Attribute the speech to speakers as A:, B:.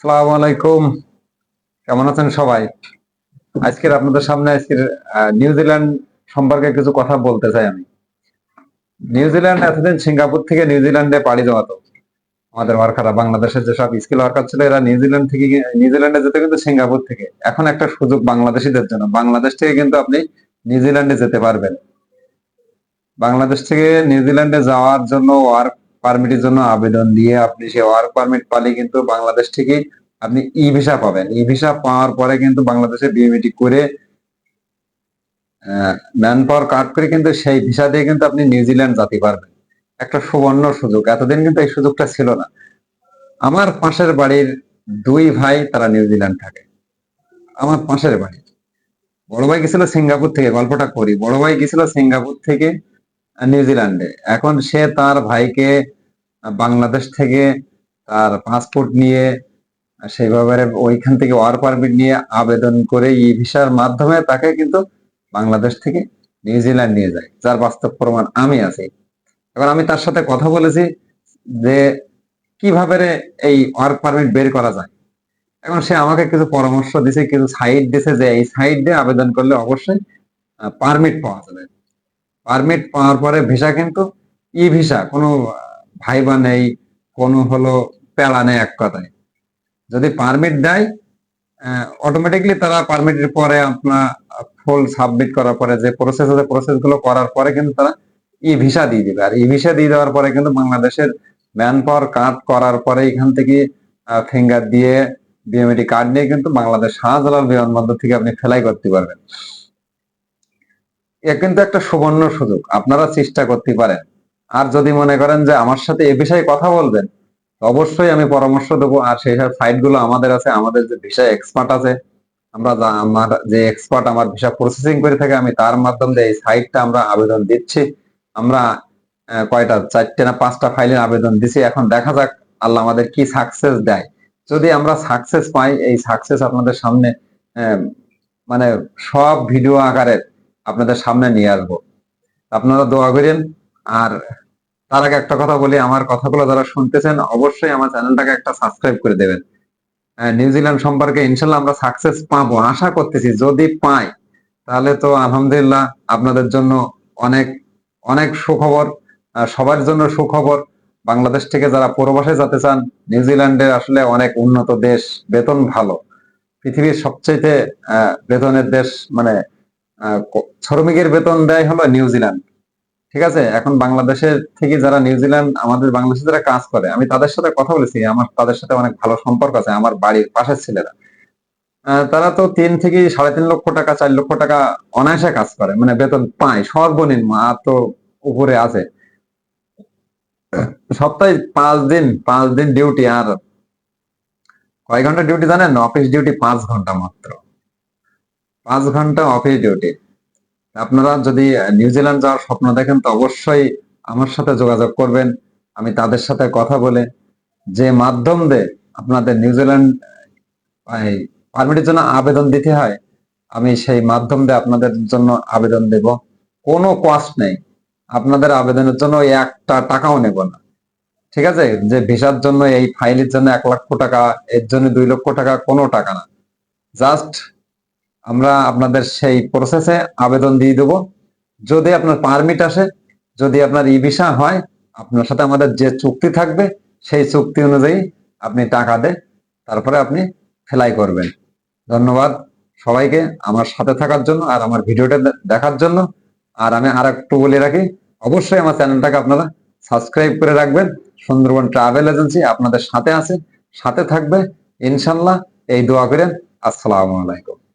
A: সালাম আলাইকুম। কেমন আছেন সবাই? আজকের আপনাদের সামনে আজকের নিউজিল্যান্ড সম্পর্কে কিছু কথা বলতে চাই আমি। নিউজিল্যান্ড এতদিন সিঙ্গাপুর থেকে নিউজিল্যান্ডে পাড়ি জমাতো। আমাদের ওয়ার্কাররা, বাংলাদেশের যেসব স্কিল ওয়ার্কার ছিল, এরা নিউজিল্যান্ড থেকে নিউজিল্যান্ডে যেতে কিন্তু সিঙ্গাপুর থেকে। এখন একটা সুযোগ বাংলাদেশিদের জন্য। বাংলাদেশ থেকে কিন্তু আপনি নিউজিল্যান্ডে যেতে পারবেন। বাংলাদেশ থেকে নিউজিল্যান্ডে যাওয়ার জন্য ওয়ার্ক পারমিটের জন্য আবেদন দিয়ে আপনি সে ওয়ার্ক পারমিট পালে কিন্তু বাংলাদেশ থেকে আপনি ই ভিসা পাবেন। ই ভিসা পাওয়ার পরে কিন্তু বাংলাদেশে বিএমইটি করে ম্যান পাওয়ার কার্ড করে কিন্তু সেই ভিসা দিয়ে কিন্তু আপনি নিউজিল্যান্ড যেতে পারবেন। একটা সুবর্ণ সুযোগ। এতদিন কিন্তু এই সুযোগটা ছিল না। আমার পাশের বাড়ির দুই ভাই তারা নিউজিল্যান্ড থাকে। আমার পাশের বাড়ি। বড় ভাই গেছিল সিঙ্গাপুর থেকে, গল্পটা করি। বড় ভাই গেছিল সিঙ্গাপুর থেকে নিউজিল্যান্ডে। এখন সে তার ভাইকে বাংলাদেশ থেকে তার পাসপোর্ট নিয়ে আহ, সেইভাবে ওইখান থেকে ওয়ার পারমিট নিয়ে আবেদন করে ই ভিসার মাধ্যমে তাকে কিন্তু বাংলাদেশ থেকে নিউজিল্যান্ড নিয়ে যায় যার বাস্তব প্রমাণ আমি আছি। এবার আমি তার সাথে কথা বলেছি যে কীভাবে এই ওয়ার্ক পারমিট বের করা যায়। এখন সে আমাকে কিছু পরামর্শ দিছে কিছু সাইট দিছে যে এই সাইট দিয়ে আবেদন করলে অবশ্যই পারমিট পাওয়া যাবে। পারমিট পাওয়ার পরে ভিসা কিন্তু ই ভিসা কোনো ভাইবা নেই, কোনো হলো পেড়া নেই এক কথায়। যদি পারমিট দেয় অটোমেটিকলি তারা পারমিটের পরে আপনার ফুল সাবমিট করার পরে যে প্রসেস আছে প্রসেসগুলো করার পরে কিন্তু তারা ই ভিসা দিয়ে দিবে। আর ই ভিসা দিয়ে দেওয়ার পরে কিন্তু বাংলাদেশের ম্যান পাওয়ার কার্ড করার পরে এখান থেকে ফিঙ্গার দিয়ে বিএমএডি কার্ড নিয়ে কিন্তু বাংলাদেশ শাহজালাল বিমানবন্দর থেকে আপনি ফেলাই করতে পারবেন। এ কিন্তু একটা সুবর্ণ সুযোগ। আপনারা চেষ্টা করতে পারেন। আর যদি মনে করেন যে আমার সাথে এ বিষয়ে কথা বলবেন, অবশ্যই আমি পরামর্শ দেবো। আর সেই সব সাইটগুলো আমাদের আছে, আমাদের যে ভিসা এক্সপার্ট আছে, আমরা আমার যে এক্সপার্ট আমার ভিসা প্রসেসিং করে থাকে, আমি তার মাধ্যমে এই সাইটটা আমরা আবেদন দিচ্ছি। আমরা কয়টা, চারটে না পাঁচটা ফাইলের আবেদন দিছি। এখন দেখা যাক আল্লাহ আমাদের কি সাকসেস দেয়। যদি আমরা সাকসেস পাই, এই সাকসেস আপনাদের সামনে মানে সব ভিডিও আকারে আপনাদের সামনে নিয়ে আসব। আপনারা দোয়া করেন। আর তার আগে একটা কথা বলি, আমার কথাগুলো যারা শুনতেছেন, অবশ্যই আমার চ্যানেলটাকে একটা সাবস্ক্রাইব করে দেবেন। নিউজিল্যান্ড সম্পর্কে ইনশাল্লাহ আমরা সাকসেস পাবো, আশা করতেছি, যদি পাই, তাহলে তো আলহামদুলিল্লাহ আপনাদের জন্য অনেক অনেক সুখবর সবার জন্য সুখবর। বাংলাদেশ থেকে যারা প্রবাসে যেতে চান নিউজিল্যান্ডে আসলে অনেক উন্নত দেশ, বেতন ভালো। পৃথিবীর সবচেয়ে বেতনের দেশ মানে শ্রমিকের বেতন দেয় হলো নিউজিল্যান্ড ঠিক আছে? এখন বাংলাদেশের থেকে যারা নিউজিল্যান্ড আমাদের বাংলাদেশে যারা কাজ করে, আমি তাদের সাথে কথা বলেছি, আমার তাদের সাথে অনেক ভালো সম্পর্ক আছে, আমার বাড়ির পাশের ছেলেরা। তারা তো তিন থেকে সাড়ে তিন লক্ষ টাকা, চার লক্ষ টাকা অনায়াসে কাজ করে মানে বেতন পায়, সর্বনিম্ন, আর তো উপরে আছে। সপ্তাহে পাঁচ দিন পাঁচ দিন ডিউটি আর কয় ঘণ্টা ডিউটি জানেন? অফিস ডিউটি পাঁচ ঘণ্টা মাত্র। পাঁচ ঘণ্টা অফিস ডিউটি আপনারা যদি নিউজিল্যান্ড যাওয়ার স্বপ্ন দেখেন, তো অবশ্যই আমার সাথে যোগাযোগ করবেন। আমি তাদের সাথে কথা বলে যে মাধ্যম দিয়ে আপনাদের নিউজিল্যান্ড পারমিটের জন্য আবেদন দিতে হয়, আমি সেই মাধ্যম দিয়ে আপনাদের জন্য আবেদন দেব। কোনো কস্ট নেই। আপনাদের আবেদনের জন্য একটা টাকাও নেব না। ঠিক আছে? যে ভিসার জন্য, এই ফাইলের জন্য এক লক্ষ টাকা, এর জন্য দুই লক্ষ টাকা, কোনো টাকা না। জাস্ট আমরা আপনাদের সেই প্রসেসে আবেদন দিয়ে দেব। যদি আপনার পারমিট আসে, যদি আপনার ই ভিসা হয়, আপনার সাথে আমাদের যে চুক্তি থাকবে, সেই চুক্তি অনুযায়ী আপনি টাকা দে তারপরে আপনি ফেলাই করবেন। ধন্যবাদ সবাইকে আমার সাথে থাকার জন্য আর আমার ভিডিওটা দেখার জন্য। আর আমি আর একটু বলে রাখি, অবশ্যই আমার চ্যানেলটাকে আপনারা সাবস্ক্রাইব করে রাখবেন। সুন্দরবন ট্রাভেল এজেন্সি আপনাদের সাথে আছে, সাথে থাকবে। ইনশাল্লাহ এই দোয়া করেন। আসসালামু আলাইকুম।